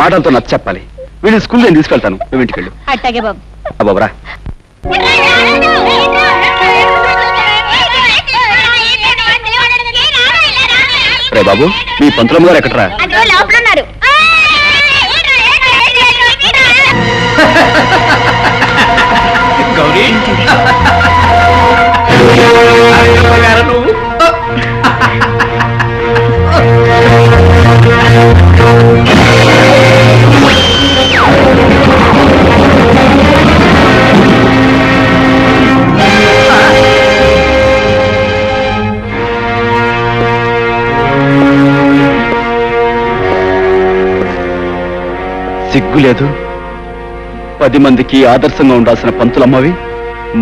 మాటలతో నచ్చ చెప్పాలి. వీడిని స్కూల్ నేను తీసుకెళ్తాను. నువ్వు ఇంటికి వెళ్ళు అట్టాగే బాబు. అబ్బాబరా రే. బాబు మీ పంతులమ్మ గారు ఎక్కడరా? లోపల ఉన్నారు సిగ్గులేదు. పది మందికి ఆదర్శంగా ఉండాల్సిన పంతులమ్మవి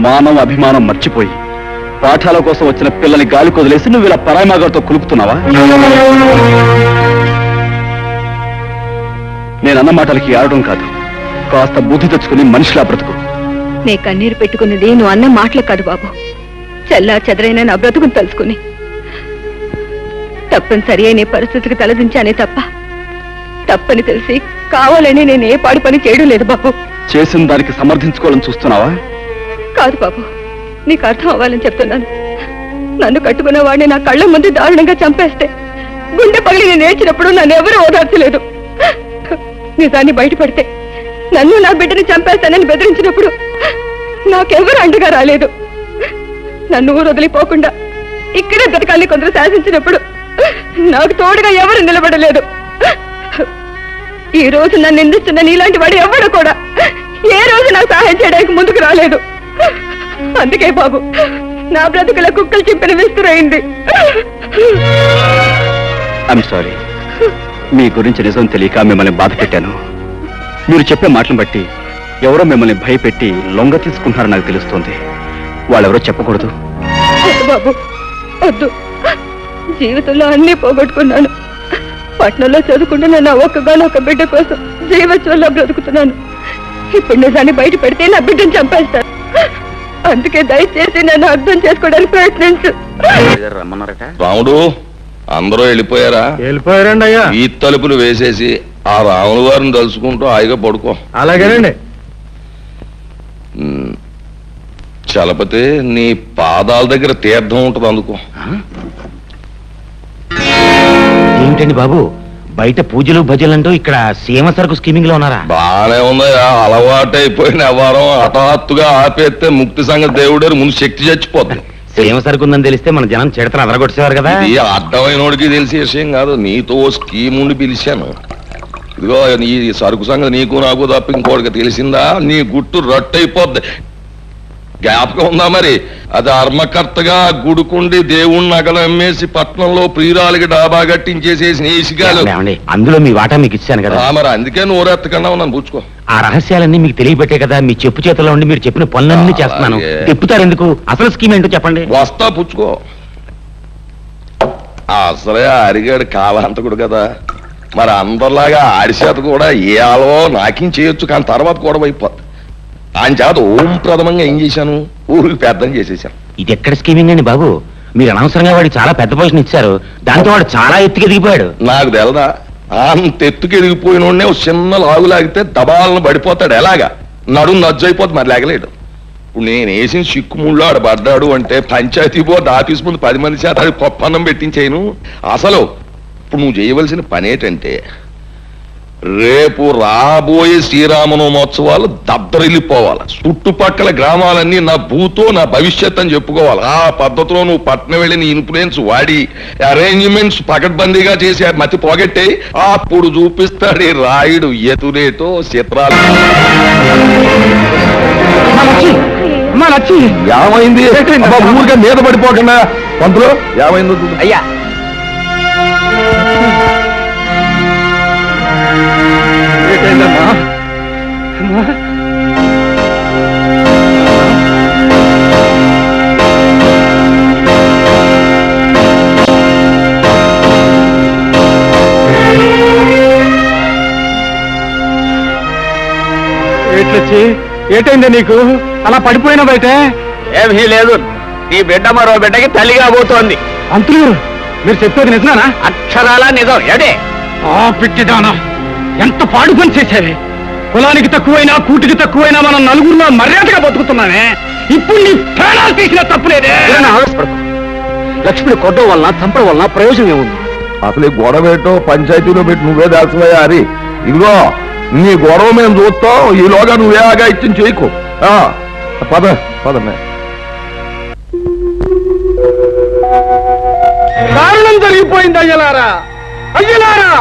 మానవ అభిమానం మర్చిపోయి పాఠాల కోసం వచ్చిన పిల్లని గాలి కొదిలేసి నువ్వు ఇలా పరాయమాగారితో కులుపుతున్నావా నేనన్న మాటలకి ఆడడం కాదు. కాస్త బుద్ధి తెచ్చుకుని మనిషిలా బ్రతుకు. నే కన్నీరు పెట్టుకున్నది నువ్వు అన్న మాటలు కాదు బాబు. చల్లా చెదరైన నా బ్రతుకుని తలుచుకుని. తప్పనిసరి అయిన పరిస్థితికి తలదించానే తప్ప తప్పని తెలిసి కావాలని నేను ఏ పాడు పని చేయడం లేదు బాబు. చేసిన దానికి సమర్థించుకోవాలని చూస్తున్నావా? కాదు బాబు. నీకు అర్థం అవ్వాలని చెప్తున్నాను. నన్ను కట్టుకున్న వాడిని నా కళ్ళ ముందు దారుణంగా చంపేస్తే గుండె పగిలి నేను ఏడ్చినప్పుడు నన్ను ఎవరు ఓదార్చలేదు. నిజాన్ని బయటపడితే నన్ను నా బిడ్డని చంపేస్తానని బెదిరించినప్పుడు నాకెవరు అండగా రాలేదు. నన్ను ఊరు వదిలిపోకుండా ఇక్కడే బ్రతకాలని కొందరు శాసించినప్పుడు నాకు తోడుగా ఎవరు నిలబడలేదు. ఈ రోజు నన్ను నిందిస్తున్న నీలాంటి వాడు ఎవడు కూడా ఏ రోజు నాకు సహాయం చేయడానికి ముందుకు రాలేదు. అందుకే బాబు నా బ్రతుకుల కుక్కలు చింపిన విస్తురైంది సారీ మీ గురించి నిజం తెలియక మిమ్మల్ని బాధ పెట్టాను. మీరు చెప్పే మాటలను బట్టి ఎవరో మిమ్మల్ని భయపెట్టి లొంగ తీసుకుంటున్నారని నాకు తెలుస్తుంది. వాళ్ళెవరో చెప్పకూడదు. బాబు వద్దు. జీవితంలో అన్ని పోగొట్టుకున్నాను. పట్నంలో చదువుకుంటున్న నా ఒక్కగానొక్క బిడ్డ కోసం జీవచోళ్ళ బ్రతుకుతున్నాను. ఇప్పుడు నిజాన్ని బయట పెడితే నా బిడ్డను చంపేస్తాను అందుకే దయచేసి నన్ను అర్థం చేసుకోవడానికి ప్రయత్నించు. రమ్మన్నారట? రాముడు అందరూ వెళ్ళిపోయారా? వెళ్ళిపోయారండి అయ్యా. ఈ తలుపులు వేసేసి ఆ రాముల వారిని తలుచుకుంటూ హాయిగా పడుకో. అలాగేనండి. చలపతి నీ పాదాల దగ్గర తీర్థం ఉంటుంది అందుకో. ఏమిటండి బాబు? బయట పూజలు భజనలు అంటూ ఇక్కడ సీమ సరుకు స్కీమింగ్లో ఉన్నారా? బానే ఉందయ్యా అలవాటైపోయిన వ్యవహారం హఠాత్తుగా ఆపేస్తే ముక్తి సంగతి దేవుడే ముందు శక్తి చచ్చిపోతుంది. సీమ సరుకు ఉందని తెలిస్తే మన జనం చెడతను అదరగొట్టేవారు కదా? ఇది అడ్డమైనోడికి తెలిసే విషయం కాదు. నీతో స్కీమ్ ఉండి పిలిచాను. ఇదిగో నీ సరుకు సంగతి నీకు నాకు తప్ప ఇంకోటికి తెలిసిందా? నీ గుట్టు రట్టయిపోద్ది. జ్ఞాపకం ఉందా మరి? అది అర్మకర్తగా గుడుకుండి దేవుణ్ణి నగలు అమ్మేసి పట్నంలో ప్రియురాలికి డాబా కట్టించేసేసి నేసిగాలు ఏమండి అందులో మీ వాటా మీకు ఇచ్చాను కదా. ఆ, మరి అందుకే నోరెత్తకుండా ఉన్నాను పుచ్చుకో ఆ రహస్యాలన్నీ మీకు తెలియబెట్టే కదా మీ చెప్పు చేతిలో ఉండి మీరు చెప్పిన పనులన్నీ చేస్తున్నాను. అలాగే. తిప్పుతారు ఎందుకు? అసలు స్కీమ్ ఏంటో చెప్పండి. వస్తా పుచ్చుకో అసలే అరిగాడు కాలాంతకుడు కదా. మరి అందరిలాగా ఆడి చేత కూడా ఏ ఆలో నాకిం చేయొచ్చు కానీ తర్వాత కూడా అయిపోద్ది ఆయన చేత ఓం ప్రథమంగా ఏం చేశాను? ఊరికి పెద్దం చేసేసాను ఇది ఎక్కడ స్కీమింగ్ అండి బాబు? మీరు అనవసరంగా వాడికి చాలా పెద్ద పొజిషన్ ఇచ్చారు. దాంతో వాడు చాలా ఎత్తుకి ఎదిగిపోయాడు. నాకు తెలదా అంత ఎత్తుకు ఎదిగిపోయిన ఓ చిన్న లాగు లాగితే దబాలను పడిపోతాడు. ఎలాగా? నడుము నజ్జు అయిపోతుంది మరి లేగలేడు. ఇప్పుడు నేను వేసిన చిక్కుముళ్ళు ఆడ పడ్డాడు అంటే పంచాయతీ బోర్డు ఆఫీస్ ముందు పది మంది చేత ఆడి పప్పన్నం పెట్టించేయను. అసలు ఇప్పుడు నువ్వు చేయవలసిన పని ఏంటంటే రేపు రాబోయే శ్రీరామనవమోత్సవాలు దద్దరిల్లిపోవాలి. చుట్టుపక్కల గ్రామాలన్నీ నా భూతో నా భవిష్యత్ అని చెప్పుకోవాలి. ఆ పద్ధతిలో నువ్వు పట్నం వెళ్ళి నీ ఇన్ఫ్లుయెన్స్ వాడి అరేంజ్మెంట్స్ పకడ్బందీగా చేసి మతి పోగొట్టే అప్పుడు చూపిస్తాడు రాయుడు ఎతురేటో చిత్రాలు. ఏమైంది? ఊరిగా మీద పడిపోకుండా. పంతులు ఏమైంది అయ్యా ఏట్లొచ్చి? ఏటైంది నీకు? అలా పడిపోయినా బయట? ఏమీ లేదు. నీ బిడ్డ మరో బిడ్డకి తల్లి కాబోతోంది అంతులు మీరు చెప్పేది నిజమేనా? అక్షరాల నిజం. ఎడే ఆ పిట్టిదానా ఎంత పాడు పని చేశావే? కులానికి తక్కువైనా కూటికి తక్కువైనా మనం నలుగురిలో మర్యాదగా బతుకుతున్నామే. ఇప్పుడు నీ ప్రాణాలు తీసిన తప్పులేదే ఆవేశపడకు. లక్ష్మిని కొట్టడం వలన చంపడం వలన ప్రయోజనం ఏముంది? అసలు ఈ గొడవ ఏంటో పంచాయతీలో పెట్టి నువ్వే హరి. ఇదిగో నీ గొడవ మేము చూస్తాం ఈలోగా నువ్వే ఆగా ఇచ్చిన చేయకు. ఆ, పద పదమే దారుణం జరిగిపోయింది అయ్యలారా. అయ్యలారా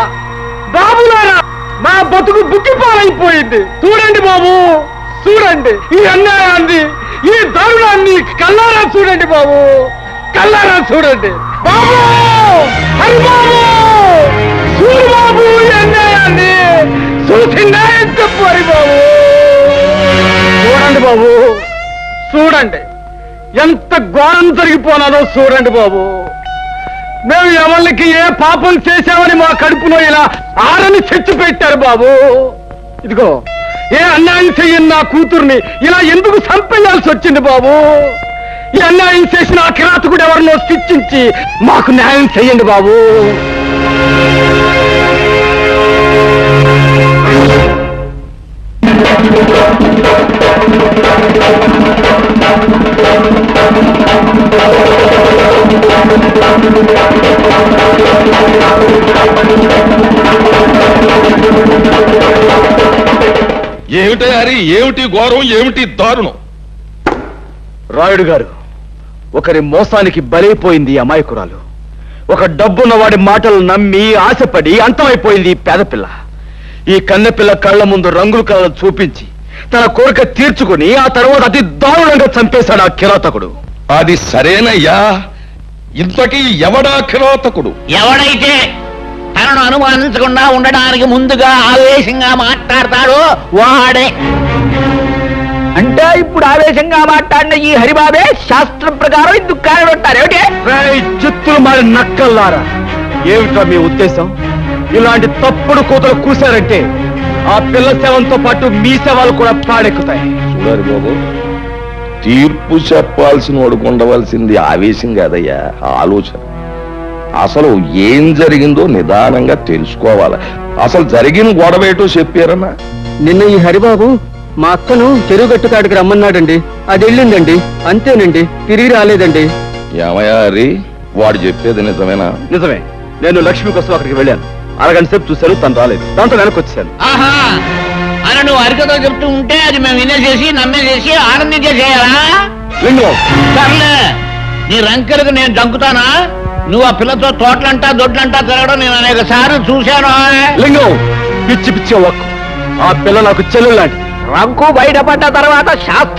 బాబులారా. నా బతుకు బుక్కిపాలైపోయింది చూడండి బాబు చూడండి. ఈ అన్యాయాన్ని ఈ దారుణాన్ని కల్లారా చూడండి బాబు. కల్లారా చూడండి. బాబు! హరి బాబు! చూడు బాబు ఈ అన్యాయాన్ని. చూసి న్యాయం చెప్పు హరి బాబు. చూడండి బాబు చూడండి. ఎంత ఘోరం జరిగిపోనాదో చూడండి బాబు. మేము ఎవరికి ఏ పాపం చేశామని మా కడుపులో ఇలా ఆరని చచ్చి పెట్టారు బాబు ఇదిగో ఏ అన్యాయం చెయ్యని నా కూతుర్ని ఇలా ఎందుకు చంపేయాల్సి వచ్చింది బాబు ఈ అన్యాయం చేసిన ఆ కిరాతకుడు ఎవరినో శిక్షించి మాకు న్యాయం చెయ్యండి బాబు Thank you. ఏమిటి ఘోరం ఏమిటి దారుణం? రాయుడు గారు ఒకరి మోసానికి బలైపోయింది ఈ అమాయకురాలు. ఒక డబ్బున్న వాడి మాటలు నమ్మి ఆశపడి అంతమైపోయింది ఈ పేదపిల్ల. ఈ కన్నెపిల్ల కళ్ళ ముందు రంగుల కళ్ళను చూపించి తన కోరిక తీర్చుకుని ఆ తర్వాత అతి దారుణంగా చంపేశాడు ఆ కిరాతకుడు. అది సరేనయ్యా. ఇంతకీ ఎవడా కిరాతకుడు? ఎవడైతే తనను అనుమానించకుండా ఉండడానికి ముందుగా ఆవేశంగా మాట్లాడతాడో వాడే. అంటే ఇప్పుడు ఆవేశంగా మాట్లాడిన ఈ హరిబాబే శాస్త్రం ప్రకారం ఇందుకు కారణం ఉంటారు ఏమిటి చిత్తులు మారి నక్కల్లారా? ఏమిటా మీ ఉద్దేశం? ఇలాంటి తప్పుడు కూతురు కూశారంటే ఆ పిల్ల శవంతో పాటు మీ శవాలు కూడా పాడెక్కుతాయి. చూడాలి బాబు. తీర్పు చెప్పాల్సిన వాడుకు ఉండవలసింది ఆవేశం కాదయ్యా ఆలోచన. అసలు ఏం జరిగిందో నిదానంగా తెలుసుకోవాలి. అసలు జరిగిన గొడవ ఏటో చెప్పారన్నా? నిన్న ఈ హరిబాబు మా అక్కను చెరువు గట్టుకాడికి రమ్మన్నాడండి. అది వెళ్ళిందండి. అంతేనండి. తిరిగి రాలేదండి. ఏమయ్యా హరి? వాడు చెప్పేది నిజమేనా? నిజమే. నేను లక్ష్మి కోసం అక్కడికి వెళ్ళాను. అరగంట సేపు చూశాను తను రాలేదు. దాంతో వెనక్కి వచ్చాను ఆహా! అని నువ్వు అరికతో చెప్తూ ఉంటే అది మేము వినేసేసి నమ్మేసేసి ఆనందించేసేయాలా? లింగం. సర్లే నీ రంకెలకు నేను దంకుతానా నువ్వు ఆ పిల్లతో తోటలంటా దొడ్లంటా తిరగడం నేను అనేక సార్లు చూశాను లింగం పిచ్చి పిచ్చి ఒక్క. ఆ పిల్ల నాకు చెల్లెలు లాంటిది. రంకు బయటపడ్డ తర్వాత శాస్త్ర